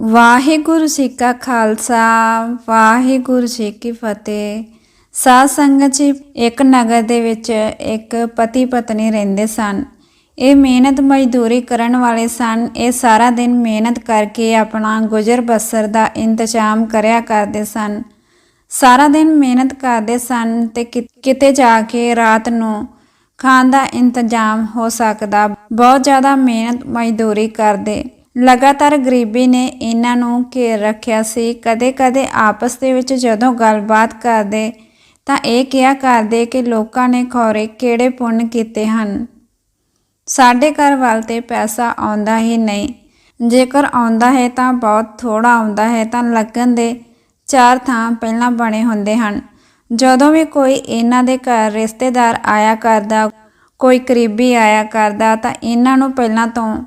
ਵਾਹਿਗੁਰੂ ਜੀ ਕਾ ਖਾਲਸਾ, ਵਾਹਿਗੁਰੂ ਜੀ ਕੀ ਫਤਿਹ। ਸਾਧ ਸੰਗਤ ਜੀ, ਇੱਕ ਨਗਰ ਦੇ ਵਿੱਚ ਇੱਕ ਪਤੀ ਪਤਨੀ ਰਹਿੰਦੇ ਸਨ। ਇਹ ਮਿਹਨਤ ਮਜ਼ਦੂਰੀ ਕਰਨ ਵਾਲੇ ਸਨ। ਇਹ ਸਾਰਾ ਦਿਨ ਮਿਹਨਤ ਕਰਕੇ ਆਪਣਾ ਗੁਜ਼ਰ ਬਸਰ ਦਾ ਇੰਤਜ਼ਾਮ ਕਰਿਆ ਕਰਦੇ ਸਨ। ਸਾਰਾ ਦਿਨ ਮਿਹਨਤ ਕਰਦੇ ਸਨ ਤੇ ਕਿ- ਕਿਤੇ ਜਾ ਕੇ ਰਾਤ ਨੂੰ ਖਾਣ ਦਾ ਇੰਤਜ਼ਾਮ ਹੋ ਸਕਦਾ। ਬਹੁਤ ਜ਼ਿਆਦਾ ਮਿਹਨਤ ਮਜ਼ਦੂਰੀ ਕਰਦੇ। ਲਗਾਤਾਰ ਗਰੀਬੀ ਨੇ ਇਹਨਾਂ ਨੂੰ ਘੇਰ ਰੱਖਿਆ ਸੀ। ਕਦੇ-ਕਦੇ ਆਪਸ ਦੇ ਵਿੱਚ ਜਦੋਂ ਗੱਲਬਾਤ ਕਰਦੇ, ਤਾਂ ਇਹ ਕਿਹਾ ਕਰਦੇ ਕਿ ਲੋਕਾਂ ਨੇ ਖੌਰੇ ਕਿਹੜੇ ਪੁੰਨ ਕੀਤੇ ਹਨ। ਸਾਡੇ ਘਰ ਵੱਲ ਤੇ ਪੈਸਾ ਆਉਂਦਾ ਹੀ ਨਹੀਂ। ਜੇਕਰ ਆਉਂਦਾ ਹੈ ਤਾਂ ਬਹੁਤ ਥੋੜਾ ਆਉਂਦਾ ਹੈ, ਤਾਂ ਲੱਗਣ ਦੇ ਚਾਰ ਥਾਂ ਪਹਿਲਾਂ ਬਣੇ ਹੁੰਦੇ ਹਨ। ਜਦੋਂ ਵੀ ਕੋਈ ਇਹਨਾਂ ਦੇ ਘਰ ਰਿਸ਼ਤੇਦਾਰ ਆਇਆ ਕਰਦਾ, ਕੋਈ ਕਰੀਬੀ ਆਇਆ ਕਰਦਾ, ਤਾਂ ਇਹਨਾਂ ਨੂੰ ਪਹਿਲਾਂ ਤੋਂ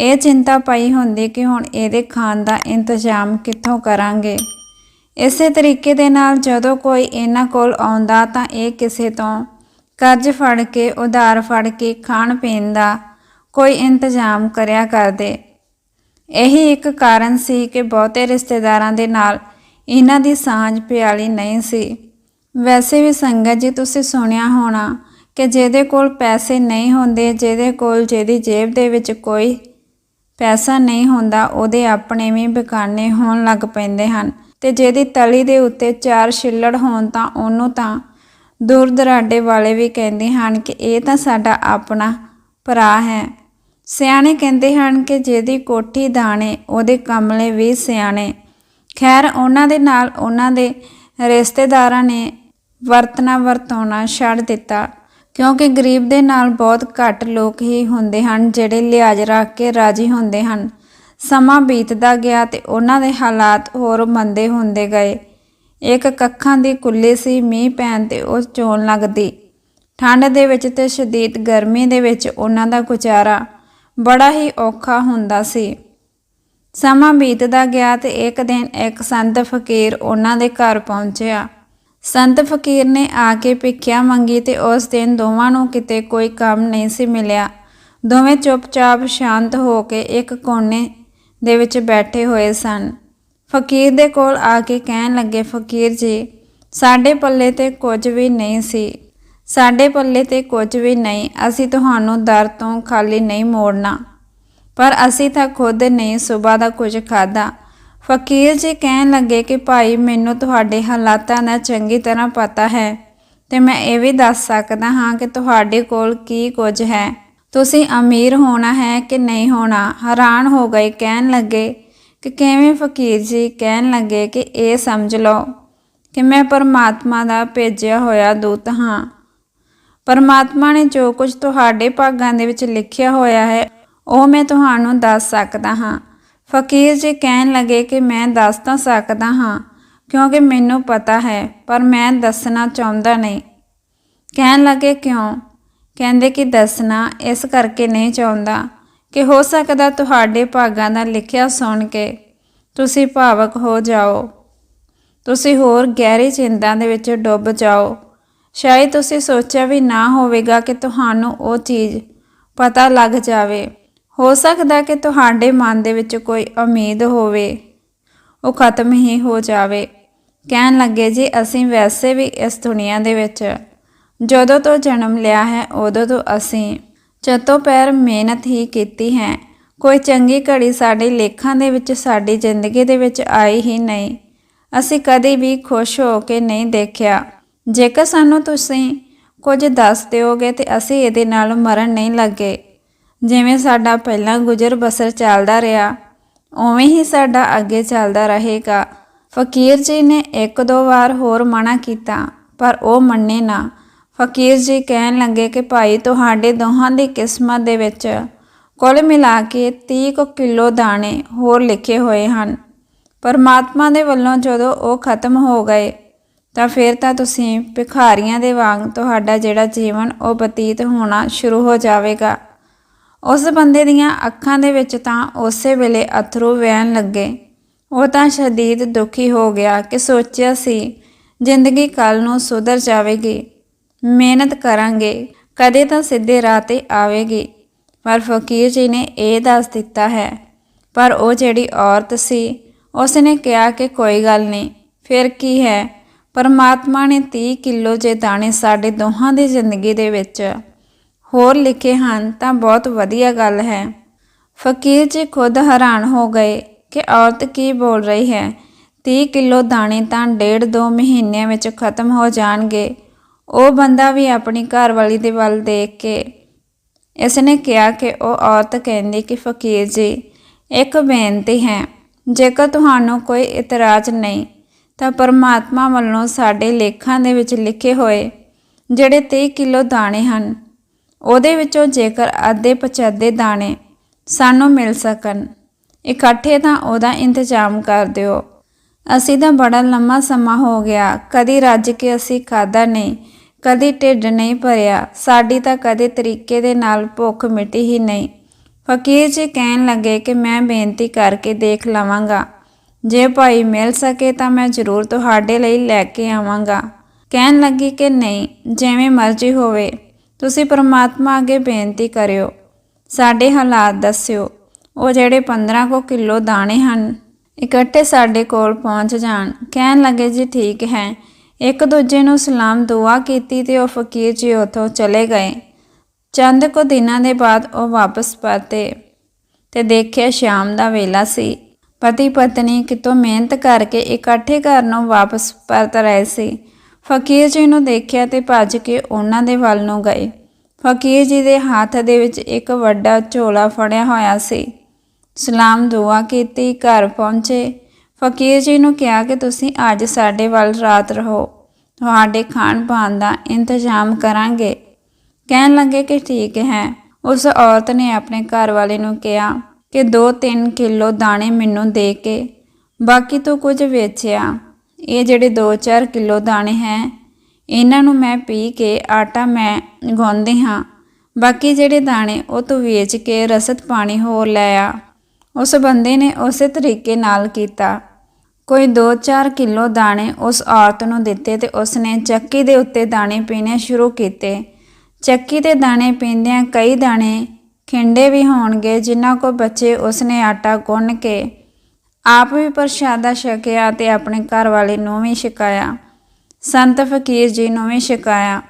ਇਹ ਚਿੰਤਾ ਪਈ ਹੁੰਦੀ ਕਿ ਹੁਣ ਇਹਦੇ ਖਾਣ ਦਾ ਇੰਤਜ਼ਾਮ ਕਿੱਥੋਂ ਕਰਾਂਗੇ। ਇਸੇ ਤਰੀਕੇ ਦੇ ਨਾਲ ਜਦੋਂ ਕੋਈ ਇਹਨਾਂ ਕੋਲ ਆਉਂਦਾ ਤਾਂ ਇਹ ਕਿਸੇ ਤੋਂ ਕਰਜ਼ ਫੜ ਕੇ, ਉਧਾਰ ਫੜ ਕੇ ਖਾਣ ਪੀਣ ਦਾ ਕੋਈ ਇੰਤਜ਼ਾਮ ਕਰਿਆ ਕਰਦੇ। ਇਹੀ ਇੱਕ ਕਾਰਨ ਸੀ ਕਿ ਬਹੁਤੇ ਰਿਸ਼ਤੇਦਾਰਾਂ ਦੇ ਨਾਲ ਇਹਨਾਂ ਦੀ ਸਾਂਝ ਪਿਆਲੀ ਨਹੀਂ ਸੀ। ਵੈਸੇ ਵੀ ਸੰਗਤ ਜੀ, ਤੁਸੀਂ ਸੁਣਿਆ ਹੋਣਾ ਕਿ ਜਿਹਦੇ ਕੋਲ ਪੈਸੇ ਨਹੀਂ ਹੁੰਦੇ, ਜਿਹਦੇ ਕੋਲ ਜਿਹਦੀ ਜੇਬ ਦੇ ਵਿੱਚ ਕੋਈ ਪੈਸਾ ਨਹੀਂ ਹੁੰਦਾ, ਉਹਦੇ ਆਪਣੇ ਵੀ ਬੇਗਾਨੇ ਹੋਣ ਲੱਗ ਪੈਂਦੇ ਹਨ। ਤੇ ਜਿਹਦੀ ਤਲੀ ਦੇ ਉੱਤੇ ਚਾਰ ਛਿੱਲੜ ਹੋਣ ਤਾਂ ਉਹਨੂੰ ਤਾਂ ਦੂਰ ਦਰਾਡੇ ਵਾਲੇ ਵੀ ਕਹਿੰਦੇ ਹਨ ਕਿ ਇਹ ਤਾਂ ਸਾਡਾ ਆਪਣਾ ਭਰਾ ਹੈ। ਸਿਆਣੇ ਕਹਿੰਦੇ ਹਨ ਕਿ ਜਿਹਦੀ ਕੋਠੀ ਦਾਣੇ, ਉਹਦੇ ਕਮਲੇ ਵੀ ਸਿਆਣੇ। ਖੈਰ, ਉਹਨਾਂ ਦੇ ਨਾਲ ਉਹਨਾਂ ਦੇ ਰਿਸ਼ਤੇਦਾਰਾਂ ਨੇ ਵਰਤਣਾ ਵਰਤਾਉਣਾ ਛੱਡ ਦਿੱਤਾ। ਕਿਉਂਕਿ ਗਰੀਬ ਦੇ ਨਾਲ ਬਹੁਤ ਘੱਟ ਲੋਕ ਹੀ ਹੁੰਦੇ ਹਨ, ਜਿਹੜੇ ਲਿਹਾਜ਼ ਰੱਖ ਕੇ ਰਾਜੀ ਹੁੰਦੇ ਹਨ। ਸਮਾਂ ਬੀਤਦਾ ਗਿਆ ਤੇ ਉਹਨਾਂ ਦੇ ਹਾਲਾਤ ਹੋਰ ਮੰਦੇ ਹੁੰਦੇ ਗਏ। ਇੱਕ ਕੱਖਾਂ ਦੀ ਕੁੱਲੀ ਸੀ ਮੀਂਹ ਪੈਣ ਤੇ ਉਹ ਚੋਣ ਲੱਗਦੀ। ਠੰਡ ਦੇ ਵਿੱਚ ਤੇ ਸ਼ਦੀਦ ਗਰਮੀ ਦੇ ਵਿੱਚ ਉਹਨਾਂ ਦਾ ਗੁਜ਼ਾਰਾ ਬੜਾ ਹੀ ਔਖਾ ਹੁੰਦਾ ਸੀ। ਸਮਾਂ ਬੀਤਦਾ ਗਿਆ ਤੇ ਇੱਕ ਦਿਨ ਇੱਕ ਸੰਤ ਫਕੀਰ ਉਹਨਾਂ ਦੇ ਘਰ ਪਹੁੰਚਿਆ। ਸੰਤ ਫਕੀਰ ਨੇ ਆ ਕੇ ਭਿੱਖਿਆ ਮੰਗੀ ਤੇ ਉਸ ਦਿਨ ਦੋਵਾਂ ਨੂੰ ਕਿਤੇ ਕੋਈ ਕੰਮ ਨਹੀਂ ਸੀ ਮਿਲਿਆ। ਦੋਵੇਂ ਚੁੱਪਚਾਪ ਸ਼ਾਂਤ ਹੋ ਕੇ ਇੱਕ ਕੋਨੇ ਦੇ ਵਿੱਚ ਬੈਠੇ ਹੋਏ ਸਨ। ਫਕੀਰ ਦੇ ਕੋਲ ਆ ਕੇ ਕਹਿਣ ਲੱਗੇ, ਫਕੀਰ ਜੀ, ਸਾਡੇ ਪੱਲੇ ਤੇ ਕੁਝ ਵੀ ਨਹੀਂ ਸੀ। ਸਾਡੇ ਪੱਲੇ ਤੇ ਕੁਝ ਵੀ ਨਹੀਂ। ਅਸੀਂ ਤੁਹਾਨੂੰ ਦਰ ਤੋਂ ਖਾਲੀ ਨਹੀਂ ਮੋੜਨਾ। ਪਰ ਅਸੀਂ ਤਾਂ ਖੁਦ ਨਹੀਂ, ਸਵੇਰ ਦਾ ਕੁਝ ਖਾਦਾ ਫਕੀਰ ਜੀ ਕਹਿਣ ਲੱਗੇ ਕਿ ਭਾਈ, ਮੈਨੂੰ ਤੁਹਾਡੇ ਹਾਲਾਤਾਂ ਦਾ ਚੰਗੀ ਤਰ੍ਹਾਂ ਪਤਾ ਹੈ ਤੇ ਮੈਂ ਇਹ ਵੀ ਦੱਸ ਸਕਦਾ ਹਾਂ ਕਿ ਤੁਹਾਡੇ ਕੋਲ ਕੀ ਕੁਝ ਹੈ। ਤੁਸੀਂ ਅਮੀਰ ਹੋਣਾ ਹੈ ਕਿ ਨਹੀਂ ਹੋਣਾ? ਹੈਰਾਨ ਹੋ ਗਏ ਕਹਿਣ ਲੱਗੇ ਕਿ ਕਿਵੇਂ ਫਕੀਰ ਜੀ ਕਹਿਣ ਲੱਗੇ ਕਿ ਇਹ ਸਮਝ ਲਓ ਕਿ ਮੈਂ ਪਰਮਾਤਮਾ ਦਾ ਭੇਜਿਆ ਹੋਇਆ ਦੂਤ ਹਾਂ। ਪਰਮਾਤਮਾ ਨੇ ਜੋ ਕੁਝ ਤੁਹਾਡੇ ਭਾਗਾਂ ਦੇ ਵਿੱਚ ਲਿਖਿਆ ਹੋਇਆ ਹੈ, ਉਹ ਮੈਂ ਤੁਹਾਨੂੰ ਦੱਸ ਸਕਦਾ ਹਾਂ। ਫਕੀਰ ਜੀ ਕਹਿਣ ਲੱਗੇ ਕਿ ਮੈਂ ਦੱਸ ਤਾਂ ਸਕਦਾ ਹਾਂ, ਕਿਉਂਕਿ ਮੈਨੂੰ ਪਤਾ ਹੈ, ਪਰ ਮੈਂ ਦੱਸਣਾ ਚਾਹੁੰਦਾ ਨਹੀਂ। ਕਹਿਣ ਲੱਗੇ, ਕਿਉਂ? ਕਹਿੰਦੇ ਕਿ ਦੱਸਣਾ ਇਸ ਕਰਕੇ ਨਹੀਂ ਚਾਹੁੰਦਾ ਕਿ ਹੋ ਸਕਦਾ ਤੁਹਾਡੇ ਭਾਗਾਂ ਦਾ ਲਿਖਿਆ ਸੁਣ ਕੇ ਤੁਸੀਂ ਭਾਵਕ ਹੋ ਜਾਓ। ਤੁਸੀਂ ਹੋਰ ਗਹਿਰੀ ਚਿੰਤਾ ਦੇ ਵਿੱਚ ਡੁੱਬ ਜਾਓ। ਸ਼ਾਇਦ ਤੁਸੀਂ ਸੋਚਿਆ ਵੀ ਨਾ ਹੋਵੇਗਾ ਕਿ ਤੁਹਾਨੂੰ ਉਹ ਚੀਜ਼ ਪਤਾ ਲੱਗ ਜਾਵੇ। ਹੋ ਸਕਦਾ ਕਿ ਤੁਹਾਡੇ ਮਨ ਦੇ ਵਿੱਚ ਕੋਈ ਉਮੀਦ ਹੋਵੇ, ਉਹ ਖਤਮ ਹੀ ਹੋ ਜਾਵੇ। ਕਹਿਣ ਲੱਗੇ, ਜੀ, ਅਸੀਂ ਵੈਸੇ ਵੀ ਇਸ ਦੁਨੀਆ ਦੇ ਵਿੱਚ ਜਦੋਂ ਤੋਂ ਜਨਮ ਲਿਆ ਹੈ, ਉਦੋਂ ਤੋਂ ਅਸੀਂ ਚਤੋ ਪੈਰ ਮਿਹਨਤ ਹੀ ਕੀਤੀ ਹੈ। ਕੋਈ ਚੰਗੀ ਘੜੀ ਸਾਡੇ ਲੇਖਾਂ ਦੇ ਵਿੱਚ, ਸਾਡੀ ਜ਼ਿੰਦਗੀ ਦੇ ਵਿੱਚ ਆਈ ਹੀ ਨਹੀਂ। ਅਸੀਂ ਕਦੇ ਵੀ ਖੁਸ਼ ਹੋ ਕੇ ਨਹੀਂ ਦੇਖਿਆ। ਜੇਕਰ ਸਾਨੂੰ ਤੁਸੀਂ ਕੁਝ ਦੱਸ ਦਿਓਗੇ, ਤੇ ਅਸੀਂ ਇਹਦੇ ਨਾਲ ਮਰਨ ਨਹੀਂ ਲੱਗੇ। ਜਿਵੇਂ ਸਾਡਾ ਪਹਿਲਾਂ ਗੁਜ਼ਰ ਬਸਰ ਚੱਲਦਾ ਰਿਹਾ, ਉਵੇਂ ਹੀ ਸਾਡਾ ਅੱਗੇ ਚੱਲਦਾ ਰਹੇਗਾ। ਫਕੀਰ ਜੀ ਨੇ ਇੱਕ ਦੋ ਵਾਰ ਹੋਰ ਮਨਾ ਕੀਤਾ, ਪਰ ਉਹ ਮੰਨੇ ਨਾ। ਫਕੀਰ ਜੀ ਕਹਿਣ ਲੱਗੇ ਕਿ ਭਾਈ, ਤੁਹਾਡੇ ਦੋਹਾਂ ਦੀ ਕਿਸਮਤ ਦੇ ਵਿੱਚ ਕੁੱਲ ਮਿਲਾ ਕੇ 30 ਕੁ ਕਿਲੋ ਦਾਣੇ ਹੋਰ ਲਿਖੇ ਹੋਏ ਹਨ। ਪਰਮਾਤਮਾ ਦੇ ਵੱਲੋਂ ਜਦੋਂ ਉਹ ਖਤਮ ਹੋ ਗਏ, ਤਾਂ ਫਿਰ ਤਾਂ ਤੁਸੀਂ ਭਿਖਾਰੀਆਂ ਦੇ ਵਾਂਗ ਤੁਹਾਡਾ ਜਿਹੜਾ ਜੀਵਨ ਉਹ ਬਤੀਤ ਹੋਣਾ ਸ਼ੁਰੂ ਹੋ ਜਾਵੇਗਾ। ਉਸ ਬੰਦੇ ਦੀਆਂ ਅੱਖਾਂ ਦੇ ਵਿੱਚ ਤਾਂ ਉਸੇ ਵੇਲੇ ਅਥਰੂ ਵਹਿਣ ਲੱਗੇ। ਉਹ ਤਾਂ ਸ਼ਦੀਦ ਦੁਖੀ ਹੋ ਗਿਆ ਕਿ ਸੋਚਿਆ ਸੀ, ਜ਼ਿੰਦਗੀ ਕੱਲ ਨੂੰ ਸੁਧਰ ਜਾਵੇਗੀ। ਮਿਹਨਤ ਕਰਾਂਗੇ, ਕਦੇ ਤਾਂ ਸਿੱਧੇ ਰਾਹ ਤੇ ਆਵੇਗੀ। ਪਰ ਫਕੀਰ ਜੀ ਨੇ ਇਹ ਦੱਸ ਦਿੱਤਾ ਹੈ। ਪਰ ਉਹ ਜਿਹੜੀ ਔਰਤ ਸੀ ਉਸ ਨੇ ਕਿਹਾ ਕਿ ਕੋਈ ਗੱਲ ਨਹੀਂ, ਫਿਰ ਕੀ ਹੈ? ਪਰਮਾਤਮਾ ਨੇ 30 ਕਿਲੋ ਜੇ ਦਾਣੇ ਸਾਡੇ ਦੋਹਾਂ ਦੀ ਜ਼ਿੰਦਗੀ ਦੇ ਵਿੱਚ। ਹੋਰ ਲਿਖੇ ਹਨ ਤਾਂ ਬਹੁਤ ਵਧੀਆ ਗੱਲ ਹੈ। ਫਕੀਰ ਜੀ ਖੁਦ ਹੈਰਾਨ ਹੋ ਗਏ ਕਿ ਔਰਤ ਕੀ ਬੋਲ ਰਹੀ ਹੈ। 30 ਕਿਲੋ ਦਾਣੇ ਤਾਂ ਡੇਢ ਦੋ ਮਹੀਨਿਆਂ ਵਿੱਚ ਖਤਮ ਹੋ ਜਾਣਗੇ। ਉਹ ਬੰਦਾ ਵੀ ਆਪਣੀ ਘਰਵਾਲੀ ਦੇ ਵੱਲ ਦੇਖ ਕੇ ਇਸ ਨੇ ਕਿਹਾ ਕਿ ਉਹ ਔਰਤ ਕਹਿੰਦੀ ਕਿ ਫਕੀਰ ਜੀ, ਇੱਕ ਬੇਨਤੀ ਹੈ, ਜੇਕਰ ਤੁਹਾਨੂੰ ਕੋਈ ਇਤਰਾਜ਼ ਨਹੀਂ, ਤਾਂ ਪਰਮਾਤਮਾ ਵੱਲੋਂ ਸਾਡੇ ਲੇਖਾਂ ਦੇ ਵਿੱਚ ਲਿਖੇ ਹੋਏ ਜਿਹੜੇ 30 ਕਿਲੋ ਦਾਣੇ ਹਨ ਉਹਦੇ ਵਿੱਚੋਂ ਜੇਕਰ ਅੱਧੇ ਪਚੱਧੇ ਦਾਣੇ ਸਾਨੂੰ ਮਿਲ ਸਕਣ, ਇਕੱਠੇ ਤਾਂ ਉਹਦਾ ਇੰਤਜ਼ਾਮ ਕਰ ਦਿਓ। ਅਸੀਂ ਤਾਂ ਬੜਾ ਲੰਮਾ ਸਮਾਂ ਹੋ ਗਿਆ, ਕਦੀ ਰੱਜ ਕੇ ਅਸੀਂ ਖਾਦਾ ਨਹੀਂ, ਕਦੀ ਢਿੱਡ ਨਹੀਂ ਭਰਿਆ, ਸਾਡੀ ਤਾਂ ਕਦੇ ਤਰੀਕੇ ਦੇ ਨਾਲ ਭੁੱਖ ਮਿਟੀ ਹੀ ਨਹੀਂ। ਫਕੀਰ ਜੀ ਕਹਿਣ ਲੱਗੇ ਕਿ ਮੈਂ ਬੇਨਤੀ ਕਰਕੇ ਦੇਖ ਲਵਾਂਗਾ। ਜੇ ਭਾਈ ਮਿਲ ਸਕੇ ਤਾਂ ਮੈਂ ਜ਼ਰੂਰ ਤੁਹਾਡੇ ਲਈ ਲੈ ਕੇ ਆਵਾਂਗਾ। ਕਹਿਣ ਲੱਗੀ ਕਿ ਨਹੀਂ, ਜਿਵੇਂ ਮਰਜ਼ੀ ਹੋਵੇ। ਤੁਸੀਂ ਪਰਮਾਤਮਾ ਅੱਗੇ ਬੇਨਤੀ ਕਰਿਓ। ਸਾਡੇ ਹਾਲਾਤ ਦੱਸਿਓ। ਉਹ ਜਿਹੜੇ 15 ਕੋ ਕਿਲੋ ਦਾਣੇ ਹਨ, ਇਕੱਠੇ ਸਾਡੇ ਕੋਲ ਪਹੁੰਚ ਜਾਣ। ਕਹਿਣ ਲੱਗੇ, ਜੀ ਠੀਕ ਹੈ। ਇੱਕ ਦੂਜੇ ਨੂੰ ਸਲਾਮ ਦੁਆ ਕੀਤੀ ਤੇ ਉਹ ਫਕੀਰ ਜੀ ਉਥੋਂ ਚਲੇ ਗਏ। ਚੰਦ ਕੁ ਦਿਨਾਂ ਦੇ ਬਾਅਦ ਉਹ ਵਾਪਸ ਪਰਤੇ ਤੇ ਦੇਖਿਆ ਸ਼ਾਮ ਦਾ ਵੇਲਾ ਸੀ। ਪਤੀ ਪਤਨੀ ਕਿਤੋਂ ਮਿਹਨਤ ਕਰਕੇ ਇਕੱਠੇ ਘਰ ਨੂੰ ਵਾਪਸ ਪਰਤ ਰਹੇ ਸੀ। ਫਕੀਰ ਜੀ ਨੂੰ ਦੇਖਿਆ ਤੇ ਭੱਜ ਕੇ ਉਹਨਾਂ ਦੇ ਵੱਲ ਨੂੰ ਗਏ। ਫਕੀਰ ਜੀ ਦੇ ਹੱਥ ਦੇ ਵਿੱਚ ਇੱਕ ਵੱਡਾ ਝੋਲਾ ਫੜਿਆ ਹੋਇਆ ਸੀ। ਸਲਾਮ ਦੁਆ ਕੀਤੀ, ਘਰ ਪਹੁੰਚੇ। ਫਕੀਰ ਜੀ ਨੂੰ ਕਿਹਾ ਕਿ ਤੁਸੀਂ ਅੱਜ ਸਾਡੇ ਵੱਲ ਰਾਤ ਰਹੋ। ਤੁਹਾਡੇ ਖਾਣ ਪਾਣ ਦਾ ਇੰਤਜ਼ਾਮ ਕਰਾਂਗੇ। ਕਹਿਣ ਲੱਗੇ ਕਿ ਠੀਕ ਹੈ। ਉਸ ਔਰਤ ਨੇ ਆਪਣੇ ਘਰ ਵਾਲੇ ਨੂੰ ਕਿਹਾ ਕਿ 2-3 ਕਿਲੋ ਦਾਣੇ ਮੈਨੂੰ ਦੇ ਕੇ ਬਾਕੀ ਤੂੰ ਕੁਝ ਵੇਚਿਆ। ਇਹ ਜਿਹੜੇ 2-4 ਕਿਲੋ ਦਾਣੇ ਹੈ, ਇਹਨਾਂ ਨੂੰ ਮੈਂ ਪੀ ਕੇ ਆਟਾ ਮੈਂ ਗੁੰਨਦੀ ਹਾਂ। ਬਾਕੀ ਜਿਹੜੇ ਦਾਣੇ ਉਹ ਤੋਂ ਵੇਚ ਕੇ ਰਸਤ ਪਾਣੀ ਹੋਰ ਲੈ ਆ। ਉਸ ਬੰਦੇ ਨੇ ਉਸੇ ਤਰੀਕੇ ਨਾਲ ਕੀਤਾ। ਕੋਈ 2-4 ਕਿਲੋ ਦਾਣੇ ਉਸ ਔਰਤ ਨੂੰ ਦਿੱਤੇ ਤੇ ਉਸਨੇ ਚੱਕੀ ਦੇ ਉੱਤੇ ਦਾਣੇ ਪੀਣੇ ਸ਼ੁਰੂ ਕੀਤੇ। ਚੱਕੀ ਦੇ ਦਾਣੇ ਪੀਂਦਿਆਂ ਕਈ ਦਾਣੇ ਖਿੰਡੇ ਵੀ ਹੋਣਗੇ ਜਿਨ੍ਹਾਂ ਕੋ ਬੱਚੇ ਉਸਨੇ ਆਟਾ ਗੁੰਨ ਕੇ ਆਪ ਵੀ ਪ੍ਰਸ਼ਾਦਾ ਛਕਿਆ ਤੇ ਆਪਣੇ ਘਰ ਵਾਲੇ ਨੂੰ ਵੀ ਛਕਾਇਆ ਸੰਤ ਫਕੀਰ ਜੀ ਨੂੰ ਵੀ ਛਕਾਇਆ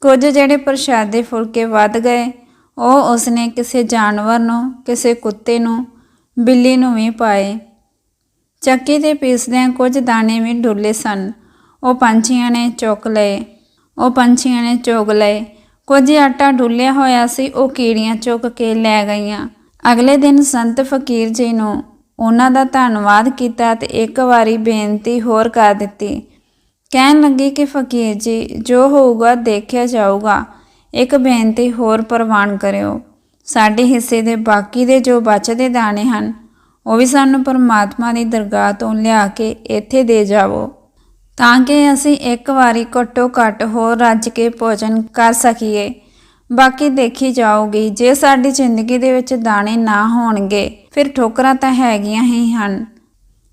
ਕੁਝ ਜਿਹੜੇ ਪ੍ਰਸ਼ਾਦੇ ਫੁਲਕੇ ਵੱਧ ਗਏ, ਉਹ ਉਸਨੇ ਕਿਸੇ ਜਾਨਵਰ ਨੂੰ, ਕਿਸੇ ਕੁੱਤੇ ਨੂੰ, ਬਿੱਲੀ ਨੂੰ ਵੀ ਪਾਏ। ਚੱਕੀ ਤੇ ਪੀਸਦਿਆਂ ਕੁਝ ਦਾਣੇ ਵੀ ਡੁੱਲੇ ਸਨ। ਉਹ ਪੰਛੀਆਂ ਨੇ ਚੁੱਕ ਲਏ। ਉਹ ਪੰਛੀਆਂ ਨੇ ਚੁਗ ਲਏ। ਕੁਝ ਆਟਾ ਡੁੱਲਿਆ ਹੋਇਆ ਸੀ, ਉਹ ਕੀੜੀਆਂ ਚੁੱਕ ਕੇ ਲੈ ਗਈਆਂ। ਅਗਲੇ ਦਿਨ ਸੰਤ ਫਕੀਰ ਜੀ ਨੂੰ ਉਹਨਾਂ ਦਾ ਧੰਨਵਾਦ ਕੀਤਾ ਤੇ ਇੱਕ ਵਾਰੀ ਬੇਨਤੀ ਹੋਰ ਕਰ ਦਿੱਤੀ। ਕਹਿਣ ਲੱਗੀ ਕਿ ਫਕੀਰ ਜੀ, ਜੋ ਹੋਊਗਾ ਦੇਖਿਆ ਜਾਊਗਾ। ਇੱਕ ਬੇਨਤੀ ਹੋਰ ਪ੍ਰਵਾਨ ਕਰਿਓ। ਸਾਡੇ ਹਿੱਸੇ ਦੇ ਬਾਕੀ ਦੇ ਜੋ ਬਚਦੇ ਦਾਣੇ ਹਨ, ਉਹ ਵੀ ਸਾਨੂੰ ਪਰਮਾਤਮਾ ਦੀ ਦਰਗਾਹ ਤੋਂ ਲਿਆ ਕੇ ਇੱਥੇ ਦੇ ਜਾਵੋ। ਤਾਂ ਕਿ ਅਸੀਂ ਇੱਕ ਵਾਰੀ ਘੱਟੋ ਘੱਟ ਹੋਰ ਰੱਜ ਕੇ ਭੋਜਨ ਕਰ ਸਕੀਏ। ਬਾਕੀ ਦੇਖੀ ਜਾਊਗੀ। ਜੇ ਸਾਡੀ ਜ਼ਿੰਦਗੀ ਦੇ ਵਿੱਚ ਦਾਣੇ ਨਾ ਹੋਣਗੇ, ਫਿਰ ਠੋਕਰਾਂ ਤਾਂ ਹੈਗੀਆਂ ਹੀ ਹਨ।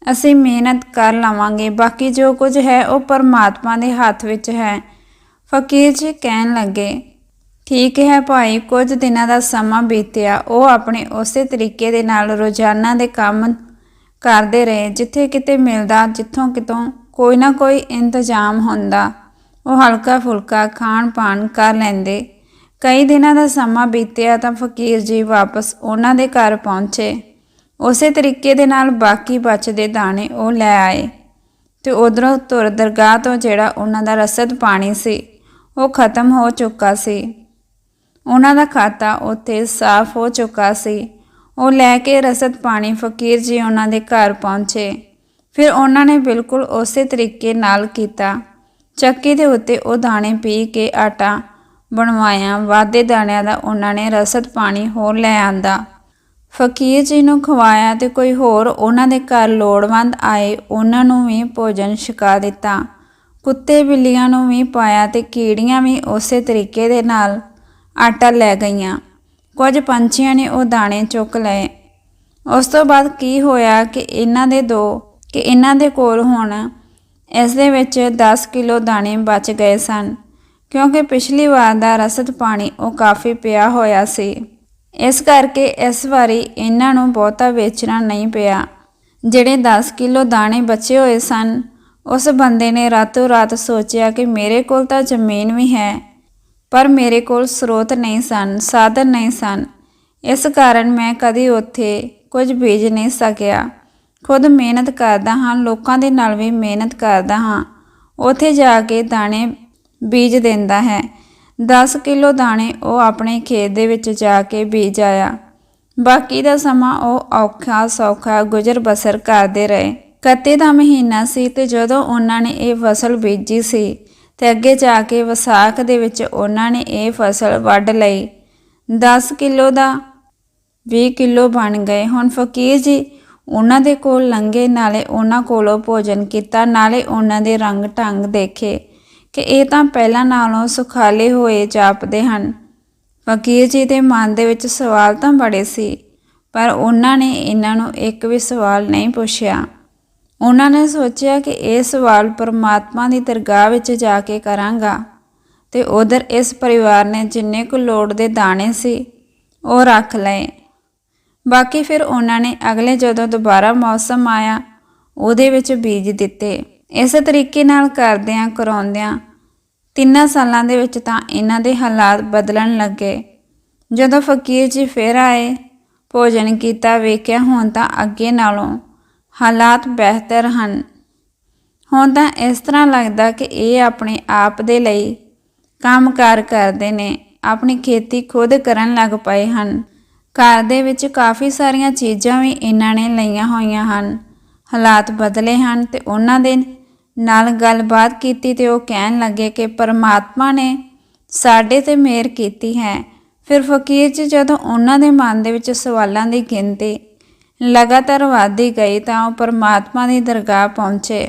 ਅਸੀਂ ਮਿਹਨਤ ਕਰ ਲਵਾਂਗੇ। ਬਾਕੀ ਜੋ ਕੁਝ ਹੈ, ਉਹ ਪਰਮਾਤਮਾ ਦੇ ਹੱਥ ਵਿੱਚ ਹੈ। ਫਕੀਰ ਜੀ ਕਹਿਣ ਲੱਗੇ, ਠੀਕ ਹੈ ਭਾਈ, ਕੁਝ ਦਿਨਾਂ ਦਾ ਸਮਾਂ ਬੀਤਿਆ। ਉਹ ਆਪਣੇ ਉਸੇ ਤਰੀਕੇ ਦੇ ਨਾਲ ਰੋਜ਼ਾਨਾ ਦੇ ਕੰਮ ਕਰਦੇ ਰਹੇ। ਜਿੱਥੇ ਕਿਤੇ ਮਿਲਦਾ, ਜਿੱਥੋਂ ਕਿਤੋਂ ਕੋਈ ਨਾ ਕੋਈ ਇੰਤਜ਼ਾਮ ਹੁੰਦਾ। ਉਹ ਹਲਕਾ ਫੁਲਕਾ ਖਾਣ ਪਾਣ ਕਰ ਲੈਂਦੇ। ਕਈ ਦਿਨਾਂ ਦਾ ਸਮਾਂ ਬੀਤਿਆ ਤਾਂ ਫਕੀਰ ਜੀ ਵਾਪਸ ਉਹਨਾਂ ਦੇ ਘਰ ਪਹੁੰਚੇ। ਉਸੇ ਤਰੀਕੇ ਦੇ ਨਾਲ ਬਾਕੀ ਬਚਦੇ ਦਾਣੇ ਉਹ ਲੈ ਆਏ ਤੇ ਉਧਰੋਂ ਤੁਰ ਦਰਗਾਹ ਤੋਂ ਜਿਹੜਾ ਉਹਨਾਂ ਦਾ ਰਸਦ ਪਾਣੀ ਸੀ, ਉਹ ਖਤਮ ਹੋ ਚੁੱਕਾ ਸੀ। ਉਹਨਾਂ ਦਾ ਖਾਤਾ ਉੱਥੇ ਸਾਫ਼ ਹੋ ਚੁੱਕਾ ਸੀ। ਉਹ ਲੈ ਕੇ ਰਸਦ ਪਾਣੀ ਫਕੀਰ ਜੀ ਉਹਨਾਂ ਦੇ ਘਰ ਪਹੁੰਚੇ। ਫਿਰ ਉਹਨਾਂ ਨੇ ਬਿਲਕੁਲ ਉਸੇ ਤਰੀਕੇ ਨਾਲ ਕੀਤਾ। ਚੱਕੀ ਦੇ ਉੱਤੇ ਉਹ ਦਾਣੇ ਪੀ ਕੇ ਆਟਾ ਬਣਵਾਇਆ। ਵਾਧੇ ਦਾਣਿਆਂ ਦਾ ਉਹਨਾਂ ਨੇ ਰਸਦ ਪਾਣੀ ਹੋਰ ਲੈ ਆਂਦਾ। ਫਕੀਰ ਜੀ ਨੂੰ ਖਵਾਇਆ ਤੇ ਕੋਈ ਹੋਰ ਉਹਨਾਂ ਦੇ ਘਰ ਲੋੜਵੰਦ ਆਏ, ਉਹਨਾਂ ਨੂੰ ਵੀ ਭੋਜਨ ਛਕਾ ਦਿੱਤਾ। ਕੁੱਤੇ ਬਿੱਲੀਆਂ ਨੂੰ ਵੀ ਪਾਇਆ ਤੇ ਕੀੜੀਆਂ ਵੀ ਉਸੇ ਤਰੀਕੇ ਦੇ ਨਾਲ ਆਟਾ ਲੈ ਗਈਆਂ। ਕੁਝ ਪੰਛੀਆਂ ਨੇ ਉਹ ਦਾਣੇ ਚੁੱਕ ਲਏ। ਉਸ ਤੋਂ ਬਾਅਦ ਕੀ ਹੋਇਆ ਕਿ ਇਹਨਾਂ ਦੇ ਦੋ, ਕਿ ਇਹਨਾਂ ਦੇ ਕੋਲ ਹੁਣ ਇਸ ਦੇ ਵਿੱਚ 10 ਕਿਲੋ ਦਾਣੇ ਬਚ ਗਏ ਸਨ। ਕਿਉਂਕਿ ਪਿਛਲੀ ਵਾਰ ਦਾ ਰਸਦ ਪਾਣੀ ਉਹ ਕਾਫੀ ਪਿਆ ਹੋਇਆ ਸੀ। ਇਸ ਕਰਕੇ ਇਸ ਵਾਰੀ ਇਹਨਾਂ ਨੂੰ ਬਹੁਤਾ ਵੇਚਣਾ ਨਹੀਂ ਪਿਆ। ਜਿਹੜੇ 10 ਕਿਲੋ ਦਾਣੇ ਬਚੇ ਹੋਏ ਸਨ, ਉਸ ਬੰਦੇ ਨੇ ਰਾਤੋਂ ਰਾਤ ਸੋਚਿਆ ਕਿ ਮੇਰੇ ਕੋਲ ਤਾਂ ਜ਼ਮੀਨ ਵੀ ਹੈ, ਪਰ ਮੇਰੇ ਕੋਲ ਸਰੋਤ ਨਹੀਂ ਸਨ, ਸਾਧਨ ਨਹੀਂ ਸਨ। ਇਸ ਕਾਰਨ ਮੈਂ ਕਦੀ ਉੱਥੇ ਕੁਝ ਬੀਜ ਨਹੀਂ ਸਕਿਆ। ਖੁਦ ਮਿਹਨਤ ਕਰਦਾ ਹਾਂ, ਲੋਕਾਂ ਦੇ ਨਾਲ ਵੀ ਮਿਹਨਤ ਕਰਦਾ ਹਾਂ। ਉੱਥੇ ਜਾ ਕੇ ਦਾਣੇ ਬੀਜ ਦਿੰਦਾ ਹੈ। 10 ਕਿਲੋ ਦਾਣੇ ਉਹ ਆਪਣੇ ਖੇਤ ਦੇ ਵਿੱਚ ਜਾ ਕੇ ਬੀਜ ਆਇਆ। ਬਾਕੀ ਦਾ ਸਮਾਂ ਉਹ ਔਖਾ ਸੌਖਾ ਗੁਜ਼ਰ ਬਸਰ ਕਰਦੇ ਰਹੇ। ਕੱਤੇ ਦਾ ਮਹੀਨਾ ਸੀ ਤੇ ਜਦੋਂ ਉਹਨਾਂ ਨੇ ਇਹ ਫਸਲ ਬੀਜੀ ਸੀ ਤੇ ਅੱਗੇ ਜਾ ਕੇ ਵਿਸਾਖ ਦੇ ਵਿੱਚ ਉਹਨਾਂ ਨੇ ਇਹ ਫਸਲ ਵੱਢ ਲਈ। 10 ਕਿਲੋ ਦਾ 20 ਕਿਲੋ ਬਣ ਗਏ। ਹੁਣ ਫਕੀਰ ਜੀ, ਉਹਨਾਂ ਦੇ ਕੋਲ ਲੰਘੇ, ਨਾਲੇ ਉਹਨਾਂ ਕੋਲੋਂ ਭੋਜਨ ਕੀਤਾ, ਨਾਲੇ ਉਹਨਾਂ ਦੇ ਰੰਗ ਢੰਗ ਦੇਖੇ। ਕਿ ਇਹ ਤਾਂ ਪਹਿਲਾਂ ਨਾਲੋਂ ਸੁਖਾਲੇ ਹੋਏ ਜਾਪਦੇ ਹਨ। ਫਕੀਰ ਜੀ ਦੇ ਮਨ ਦੇ ਵਿੱਚ ਸਵਾਲ ਤਾਂ ਬੜੇ ਸੀ, ਪਰ ਉਹਨਾਂ ਨੇ ਇਹਨਾਂ ਨੂੰ ਇੱਕ ਵੀ ਸਵਾਲ ਨਹੀਂ ਪੁੱਛਿਆ। ਉਹਨਾਂ ਨੇ ਸੋਚਿਆ ਕਿ ਇਹ ਸਵਾਲ ਪਰਮਾਤਮਾ ਦੀ ਦਰਗਾਹ ਵਿੱਚ ਜਾ ਕੇ ਕਰਾਂਗਾ ਤੇ ਉਧਰ ਇਸ ਪਰਿਵਾਰ ਨੇ ਜਿੰਨੇ ਕੁ ਲੋੜ ਦੇ ਦਾਣੇ ਸੀ, ਉਹ ਰੱਖ ਲਏ। ਬਾਕੀ ਫਿਰ ਉਹਨਾਂ ਨੇ ਅਗਲੇ ਜਦੋਂ ਦੁਬਾਰਾ ਮੌਸਮ ਆਇਆ, ਉਹਦੇ ਵਿੱਚ ਬੀਜ ਦਿੱਤੇ। ਇਸੇ ਤਰੀਕੇ ਨਾਲ ਕਰਦਿਆਂ, ਕਰਾਉਂਦਿਆਂ ਤਿੰਨਾਂ ਸਾਲਾਂ ਦੇ ਵਿੱਚ ਤਾਂ ਇਹਨਾਂ ਦੇ ਹਾਲਾਤ ਬਦਲਣ ਲੱਗੇ। ਜਦੋਂ ਫਕੀਰ ਜੀ ਫਿਰ ਆਏ, ਭੋਜਨ ਕੀਤਾ, ਵੇਖਿਆ, ਹੁਣ ਤਾਂ ਅੱਗੇ ਨਾਲੋਂ ਹਾਲਾਤ ਬਿਹਤਰ ਹਨ। ਹੁਣ ਤਾਂ ਇਸ ਤਰ੍ਹਾਂ ਲੱਗਦਾ ਕਿ ਇਹ ਆਪਣੇ ਆਪ ਦੇ ਲਈ ਕੰਮਕਾਰ ਕਰਦੇ ਨੇ, ਆਪਣੀ ਖੇਤੀ ਖੁਦ ਕਰਨ ਲੱਗ ਪਏ ਹਨ। ਘਰ ਦੇ ਵਿੱਚ ਕਾਫੀ ਸਾਰੀਆਂ ਚੀਜ਼ਾਂ ਵੀ ਇਹਨਾਂ ਨੇ ਲਈਆਂ ਹੋਈਆਂ ਹਨ। ਹਾਲਾਤ ਬਦਲੇ ਹਨ ਤੇ ਉਹਨਾਂ ਦੇ ਨਾਲ ਗੱਲਬਾਤ ਕੀਤੀ ਤੇ ਉਹ ਕਹਿਣ ਲੱਗੇ ਕਿ ਪਰਮਾਤਮਾ ਨੇ ਸਾਡੇ ਤੇ ਮਿਹਰ ਕੀਤੀ ਹੈ। ਫਿਰ ਫਕੀਰ ਜੀ ਜਦੋਂ ਉਹਨਾਂ ਦੇ ਮਨ ਦੇ ਵਿੱਚ ਸਵਾਲਾਂ ਦੀ ਗਿਣਤੀ ਲਗਾਤਾਰ ਵਧਦੀ ਗਈ ਤਾਂ ਉਹ ਪਰਮਾਤਮਾ ਦੀ ਦਰਗਾਹ ਪਹੁੰਚੇ।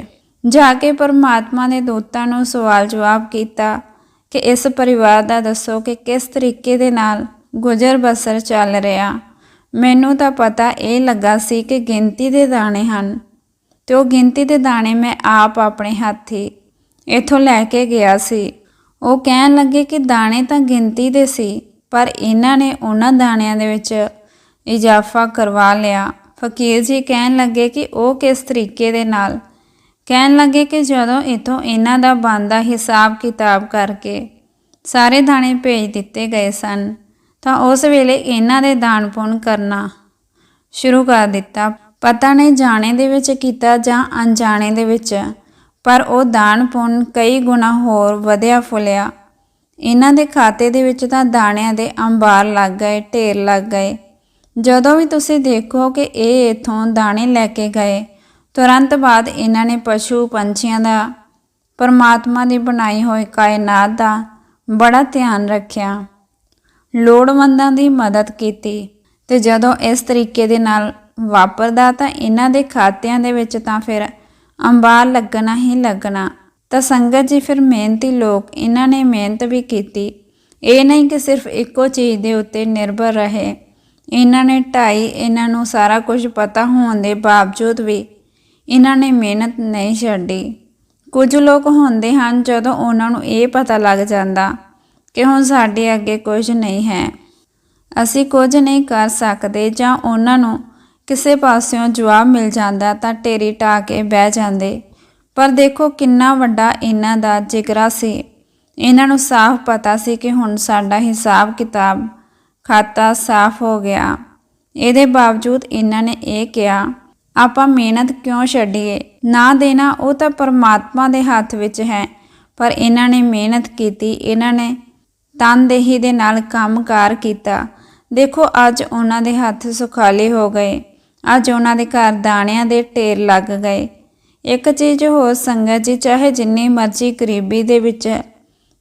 ਜਾ ਕੇ ਪਰਮਾਤਮਾ ਦੇ ਦੋਤਾਂ ਨੂੰ ਸਵਾਲ ਜਵਾਬ ਕੀਤਾ ਕਿ ਇਸ ਪਰਿਵਾਰ ਦਾ ਦੱਸੋ ਕਿ ਕਿਸ ਤਰੀਕੇ ਦੇ ਨਾਲ ਗੁਜ਼ਰ ਬਸਰ ਚੱਲ ਰਿਹਾ। ਮੈਨੂੰ ਤਾਂ ਪਤਾ ਇਹ ਲੱਗਾ ਸੀ ਕਿ ਗਿਣਤੀ ਦੇ ਦਾਣੇ ਹਨ। ਤੇ ਉਹ ਗਿਣਤੀ ਦੇ ਦਾਣੇ ਮੈਂ ਆਪ ਆਪਣੇ ਹੱਥੀ ਇਥੋਂ ਲੈ ਕੇ ਗਿਆ ਸੀ। ਉਹ ਕਹਿਣ ਲੱਗੇ ਕਿ ਦਾਣੇ ਤਾਂ ਗਿਣਤੀ ਦੇ ਸੀ, ਪਰ ਇਹਨਾਂ ਨੇ ਉਹਨਾਂ ਦਾਣਿਆਂ ਦੇ ਵਿੱਚ ਇਜ਼ਾਫਾ ਕਰਵਾ ਲਿਆ। ਫਕੀਰ ਜੀ ਕਹਿਣ ਲੱਗੇ ਕਿ ਉਹ ਕਿਸ ਤਰੀਕੇ ਦੇ ਨਾਲ? ਕਹਿਣ ਲੱਗੇ ਕਿ ਜਦੋਂ ਇਥੋਂ ਇਹਨਾਂ ਦਾ ਬੰਦਾ ਹਿਸਾਬ ਕਿਤਾਬ ਕਰਕੇ ਸਾਰੇ ਦਾਣੇ ਭੇਜ ਦਿੱਤੇ ਗਏ ਸਨ, ਤਾਂ ਉਸ ਵੇਲੇ ਇਹਨਾਂ ਦੇ ਦਾਨ ਪੁੰਨ ਕਰਨਾ ਸ਼ੁਰੂ ਕਰ ਦਿੱਤਾ। ਪਤਾ ਨਹੀਂ ਜਾਣੇ ਦੇ ਵਿੱਚ ਕੀਤਾ ਜਾਂ ਅਣਜਾਣੇ ਦੇ ਵਿੱਚ। ਪਰ ਉਹ ਦਾਨ ਪੁੰਨ ਕਈ ਗੁਣਾ ਹੋਰ ਵਧਿਆ ਫੁੱਲਿਆ। ਇਹਨਾਂ ਦੇ ਖਾਤੇ ਦੇ ਵਿੱਚ ਤਾਂ ਦਾਣਿਆਂ ਦੇ ਅੰਬਾਰ ਲੱਗ ਗਏ, ਢੇਰ ਲੱਗ ਗਏ। ਜਦੋਂ ਵੀ ਤੁਸੀਂ ਦੇਖੋ ਕਿ ਇਹ ਇਥੋਂ ਦਾਣੇ ਲੈ ਕੇ ਗਏ, ਤੁਰੰਤ ਬਾਅਦ ਇਹਨਾਂ ਨੇ ਪਸ਼ੂ ਪੰਛੀਆਂ ਦਾ, ਪਰਮਾਤਮਾ ਦੀ ਬਣਾਈ ਹੋਈ ਕਾਇਨਾਤ ਦਾ ਬੜਾ ਧਿਆਨ ਰੱਖਿਆ। ਲੋੜਵੰਦਾਂ ਦੀ ਮਦਦ ਕੀਤੀ ਤੇ ਜਦੋਂ ਇਸ ਤਰੀਕੇ ਦੇ ਨਾਲ ਵਾਪਰਦਾ ਤਾਂ ਇਹਨਾਂ ਦੇ ਖਾਤਿਆਂ ਦੇ ਵਿੱਚ ਤਾਂ ਫਿਰ ਅੰਬਾਲ ਲੱਗਣਾ ਹੀ ਲੱਗਣਾ। ਤਾਂ ਸੰਗਤ ਜੀ ਫਿਰ ਮਿਹਨਤੀ ਲੋਕ ਇਹਨਾਂ ਨੇ ਮਿਹਨਤ ਵੀ ਕੀਤੀ। ਇਹ ਨਹੀਂ ਕਿ ਸਿਰਫ ਇੱਕੋ ਚੀਜ਼ ਦੇ ਉੱਤੇ ਨਿਰਭਰ ਰਹੇ। ਇਹਨਾਂ ਨੇ ਢਾਈ, ਇਹਨਾਂ ਨੂੰ ਸਾਰਾ ਕੁਝ ਪਤਾ ਹੋਣ ਦੇ ਬਾਵਜੂਦ ਵੀ ਇਹਨਾਂ ਨੇ ਮਿਹਨਤ ਨਹੀਂ ਛੱਡੀ। ਕੁਝ ਲੋਕ ਹੁੰਦੇ ਹਨ ਜਦੋਂ ਉਹਨਾਂ ਨੂੰ ਇਹ ਪਤਾ ਲੱਗ ਜਾਂਦਾ ਕਿ ਹੁਣ ਸਾਡੇ ਅੱਗੇ ਕੁਝ ਨਹੀਂ ਹੈ। ਅਸੀਂ ਕੁਝ ਨਹੀਂ ਕਰ ਸਕਦੇ ਜਾਂ ਉਹਨਾਂ ਨੂੰ ਕਿਸੇ ਪਾਸਿਓਂ ਜਵਾਬ ਮਿਲ ਜਾਂਦਾ ਤਾਂ ਢੇਰੀ ਟਾ ਕੇ ਬਹਿ ਜਾਂਦੇ। ਪਰ ਦੇਖੋ ਕਿੰਨਾ ਵੱਡਾ ਇਹਨਾਂ ਦਾ ਜਿਗਰਾ ਸੀ। ਇਹਨਾਂ ਨੂੰ ਸਾਫ਼ ਪਤਾ ਸੀ ਕਿ ਹੁਣ ਸਾਡਾ ਹਿਸਾਬ ਕਿਤਾਬ ਖਾਤਾ ਸਾਫ਼ ਹੋ ਗਿਆ। ਇਹਦੇ ਬਾਵਜੂਦ ਇਹਨਾਂ ਨੇ ਇਹ ਕਿਹਾ, ਆਪਾਂ ਮਿਹਨਤ ਕਿਉਂ ਛੱਡੀਏ? ਨਾ ਦੇਣਾ ਉਹ ਤਾਂ ਪਰਮਾਤਮਾ ਦੇ ਹੱਥ ਵਿੱਚ ਹੈ। ਪਰ ਇਹਨਾਂ ਨੇ ਮਿਹਨਤ ਕੀਤੀ, ਇਹਨਾਂ ਨੇ ਤਨਦੇਹੀ ਦੇ ਨਾਲ ਕੰਮਕਾਰ ਕੀਤਾ। ਦੇਖੋ ਅੱਜ ਉਹਨਾਂ ਦੇ ਹੱਥ ਸੁਖਾਲੇ ਹੋ ਗਏ। ਅੱਜ ਉਹਨਾਂ ਦੇ ਘਰ ਦਾਣਿਆਂ ਦੇ ਢੇਰ ਲੱਗ ਗਏ। ਇੱਕ ਚੀਜ਼ ਹੋਰ ਸੰਗਤ ਜੀ, ਚਾਹੇ ਜਿੰਨੀ ਮਰਜ਼ੀ ਗਰੀਬੀ ਦੇ ਵਿੱਚ,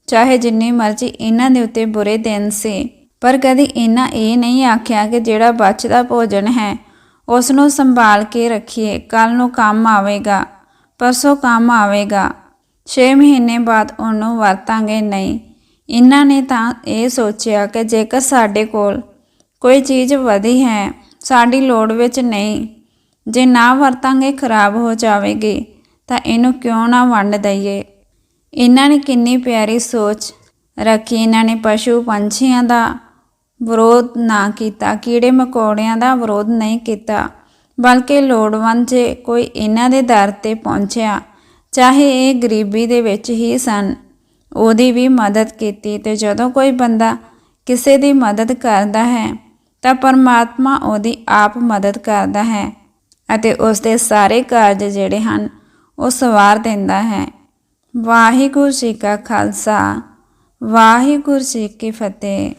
ਚਾਹੇ ਜਿੰਨੀ ਮਰਜ਼ੀ ਇਹਨਾਂ ਦੇ ਉੱਤੇ ਬੁਰੇ ਦਿਨ ਸੀ, ਪਰ ਕਦੀ ਇਹਨਾਂ ਇਹ ਨਹੀਂ ਆਖਿਆ ਕਿ ਜਿਹੜਾ ਬਚਦਾ ਭੋਜਨ ਹੈ ਉਸ ਨੂੰ ਸੰਭਾਲ ਕੇ ਰੱਖੀਏ ਕੱਲ ਨੂੰ ਕੰਮ ਆਵੇਗਾ, ਪਰਸੋਂ ਕੰਮ ਆਵੇਗਾ 6 ਮਹੀਨੇ ਬਾਅਦ ਉਹਨੂੰ ਵਰਤਾਂਗੇ ਨਹੀਂ। ਇਹਨਾਂ ਨੇ ਤਾਂ ਇਹ ਸੋਚਿਆ ਕਿ ਜੇਕਰ ਸਾਡੇ ਕੋਲ ਕੋਈ ਚੀਜ਼ ਵਧੀ ਹੈ ਸਾਡੀ ਲੋੜ ਵਿੱਚ ਨਹੀਂ। ਜੇ ਨਾ ਵਰਤਾਂਗੇ, ਖਰਾਬ ਹੋ ਜਾਵੇਗੀ, ਤਾਂ ਇਹਨੂੰ ਕਿਉਂ ਨਾ ਵੰਡ ਦਈਏ? ਇਹਨਾਂ ਨੇ ਕਿੰਨੀ ਪਿਆਰੀ ਸੋਚ ਰੱਖੀ, ਇਹਨਾਂ ਨੇ ਪਸ਼ੂ ਪੰਛੀਆਂ ਦਾ ਵਿਰੋਧ ਨਾ ਕੀਤਾ, ਕੀੜੇ ਮਕੌੜਿਆਂ ਦਾ ਵਿਰੋਧ ਨਹੀਂ ਕੀਤਾ, ਬਲਕਿ ਲੋੜਵੰਦ ਜੇ ਕੋਈ ਇਹਨਾਂ ਦੇ ਦਰ ਤੇ ਪਹੁੰਚਿਆ, ਚਾਹੇ ਇਹ ਗਰੀਬੀ ਦੇ ਵਿੱਚ ਹੀ ਸਨ, ਉਹਦੀ ਵੀ ਮਦਦ ਕੀਤੀ ਤੇ ਜਦੋਂ ਕੋਈ ਬੰਦਾ ਕਿਸੇ ਦੀ ਮਦਦ ਕਰਦਾ ਹੈ ਤਾਂ ਪਰਮਾਤਮਾ ਉਹਦੀ ਆਪ ਮਦਦ ਕਰਦਾ ਹੈ ਅਤੇ ਉਸ ਦੇ ਸਾਰੇ ਕਾਰਜ ਜਿਹੜੇ ਹਨ, ਉਹ ਸਵਾਰ ਦਿੰਦਾ ਹੈ। ਵਾਹਿਗੁਰੂ ਜੀ ਕਾ ਖਾਲਸਾ, ਵਾਹਿਗੁਰੂ ਜੀ ਕੀ ਫਤਿਹ।